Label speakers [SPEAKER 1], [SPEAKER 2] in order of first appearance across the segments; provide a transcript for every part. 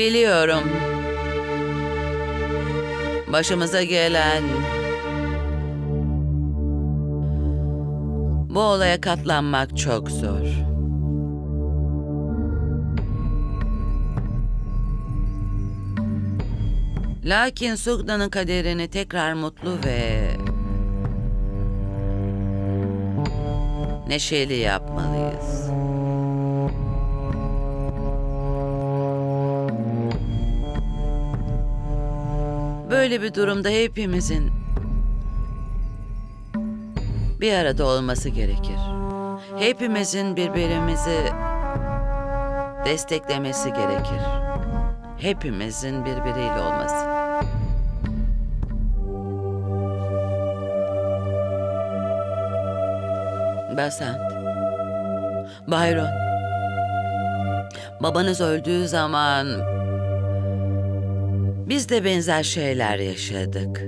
[SPEAKER 1] Biliyorum. Başımıza gelen bu olaya katlanmak çok zor. Lakin Sugna'nın kaderini tekrar mutlu ve neşeli yapmalıyız. Böyle bir durumda hepimizin bir arada olması gerekir. Hepimizin birbirimizi desteklemesi gerekir. Hepimizin birbiriyle olması. Basant. Bayron. Babanız öldüğü zaman biz de benzer şeyler yaşadık.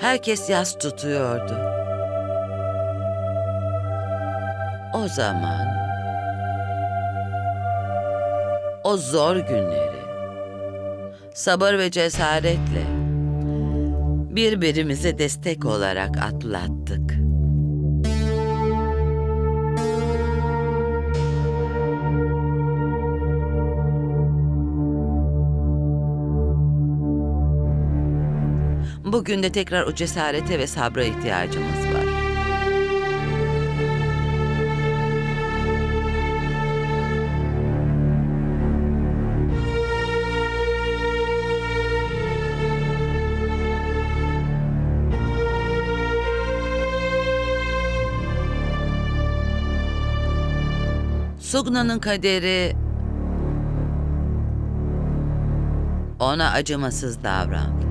[SPEAKER 1] Herkes yas tutuyordu. O zaman o zor günleri sabır ve cesaretle birbirimize destek olarak atlattık. Bugün de tekrar o cesarete ve sabra ihtiyacımız var. Sugna'nın kaderi ona acımasız davrandı.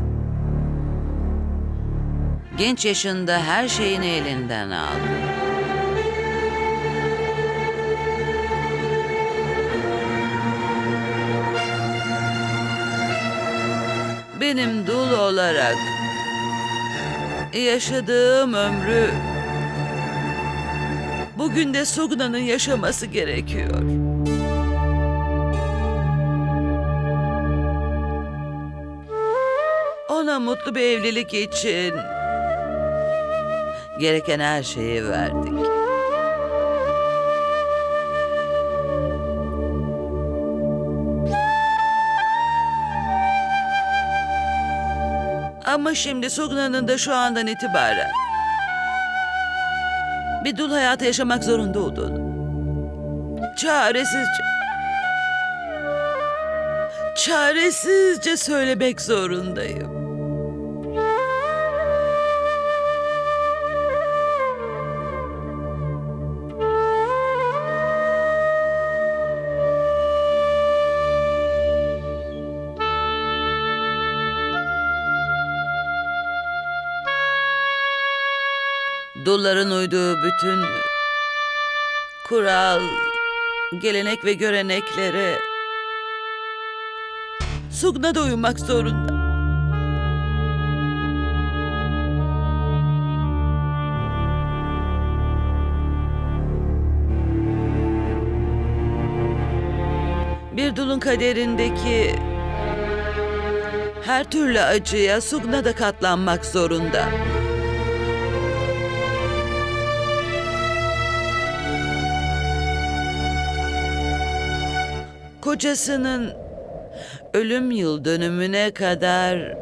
[SPEAKER 1] Genç yaşında her şeyini elinden aldı. Benim dul olarak yaşadığım ömrü bugün de Sugna'nın yaşaması gerekiyor. Ona mutlu bir evlilik için gereken her şeyi verdik. Ama şimdi Sugna'nın da şu andan itibaren bir dul hayatı yaşamak zorunda olduğunu çaresizce çaresizce söylemek zorundayım. Dulların uyduğu bütün kural, gelenek ve göreneklere Sugna da uyumak zorunda. Bir dulun kaderindeki her türlü acıya Sugna da katlanmak zorunda. Kocasının ölüm yıl dönümüne kadar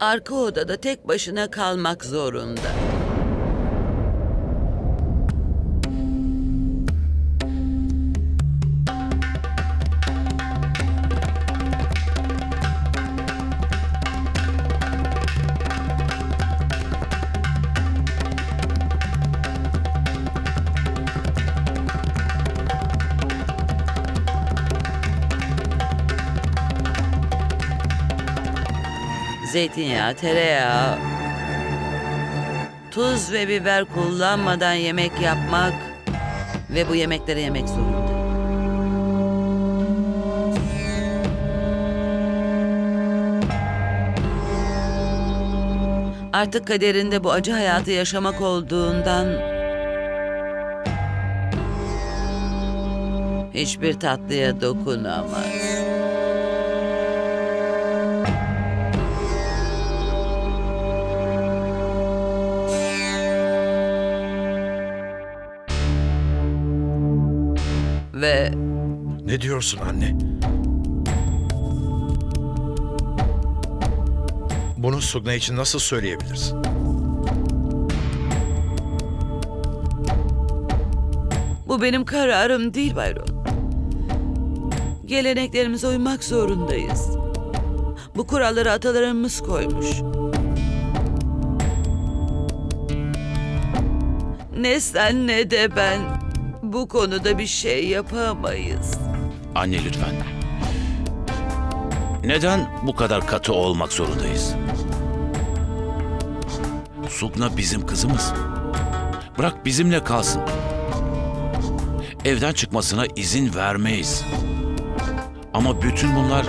[SPEAKER 1] arka odada tek başına kalmak zorunda. Zeytinyağı, tereyağı, tuz ve biber kullanmadan yemek yapmak ve bu yemekleri yemek zorunda. Artık kaderinde bu acı hayatı yaşamak olduğundan hiçbir tatlıya dokunamaz.
[SPEAKER 2] Ne diyorsun anne? Bunu Sugna için nasıl söyleyebilirsin?
[SPEAKER 1] bu benim kararım değil Bayron. Geleneklerimize uymak zorundayız. Bu kuralları atalarımız koymuş. Ne sen ne de ben bu konuda bir şey yapamayız.
[SPEAKER 3] Anne lütfen. Neden bu kadar katı olmak zorundayız? Sugna bizim kızımız. Bırak bizimle kalsın. Evden çıkmasına izin vermeyiz. Ama bütün bunlar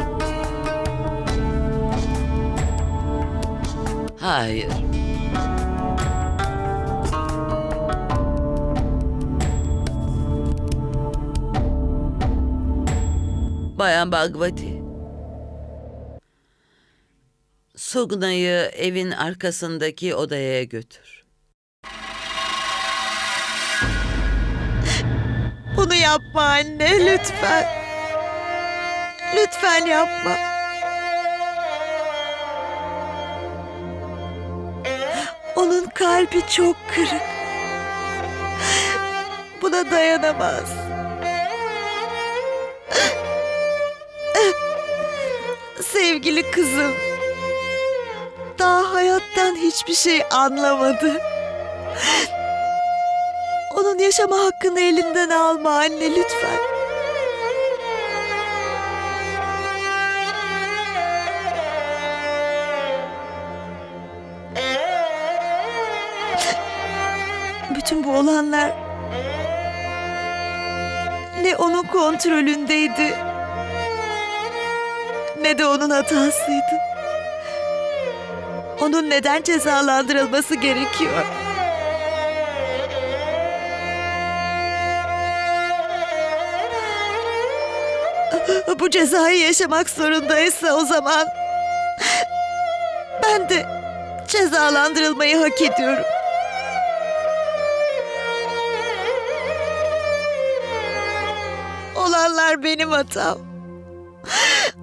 [SPEAKER 1] Hayır. Bayan Bagvati. Sugna'yı evin arkasındaki odaya götür.
[SPEAKER 4] Bunu yapma anne lütfen. Lütfen yapma. Onun kalbi çok kırık. Buna dayanamaz. Sevgili kızım. Daha hayattan hiçbir şey anlamadı. Onun yaşama hakkını elinden alma anne lütfen. Bütün bu olanlar ne onun kontrolündeydi ne de onun hatasıydı. Onun neden cezalandırılması gerekiyor? bu cezayı yaşamak zorundaysa o zaman ben de cezalandırılmayı hak ediyorum. Olanlar benim hatam.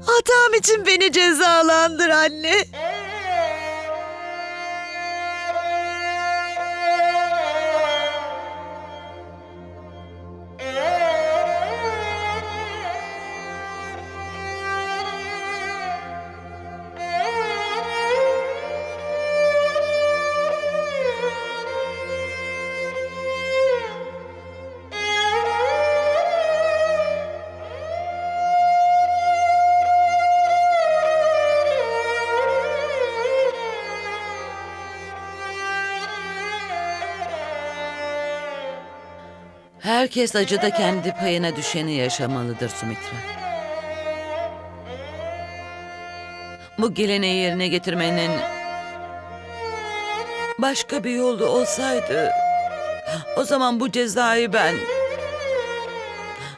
[SPEAKER 4] Hatam için beni cezalandır anne.
[SPEAKER 1] Herkes acıda kendi payına düşeni yaşamalıdır Sumitra. Bu geleneği yerine getirmenin başka bir yolu olsaydı o zaman bu cezayı ben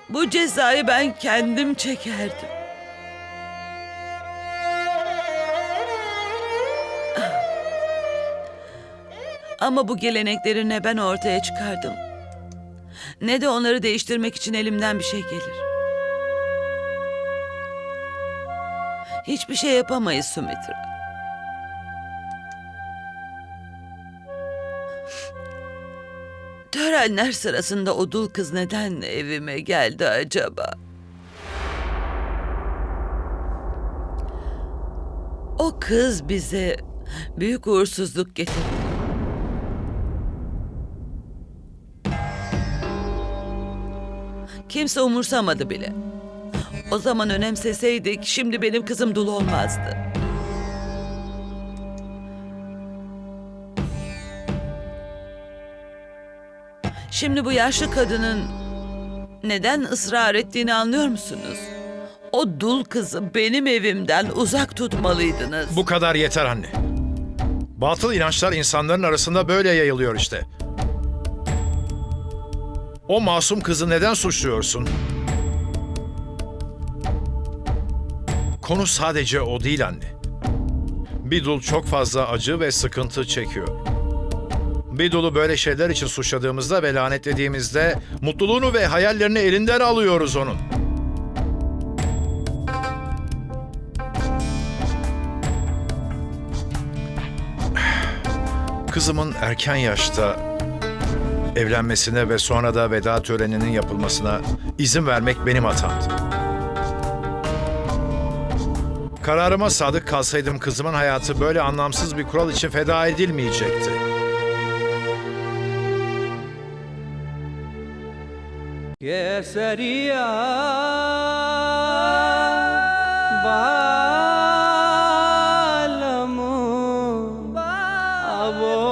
[SPEAKER 1] bu cezayı ben kendim çekerdim. Ama bu gelenekleri ne ben ortaya çıkardım ne de onları değiştirmek için elimden bir şey gelir. Hiçbir şey yapamayız Sumitra. Törenler sırasında o dul kız neden evime geldi acaba? O kız bize büyük uğursuzluk getirdi. Kimse umursamadı bile. O zaman önemseseydik şimdi benim kızım dul olmazdı. Şimdi bu yaşlı kadının neden ısrar ettiğini anlıyor musunuz? O dul kızı benim evimden uzak tutmalıydınız.
[SPEAKER 2] Bu kadar yeter anne. Batıl inançlar insanların arasında böyle yayılıyor işte. O masum kızı neden suçluyorsun? Konu sadece o değil anne. Bidul çok fazla acı ve sıkıntı çekiyor. Bidul'u böyle şeyler için suçladığımızda ve lanetlediğimizde mutluluğunu ve hayallerini elinden alıyoruz onun. Kızımın erken yaşta evlenmesine ve sonra da veda töreninin yapılmasına izin vermek benim hatamdı. Kararıma sadık kalsaydım kızımın hayatı böyle anlamsız bir kural için feda edilmeyecekti.
[SPEAKER 5] Keseriya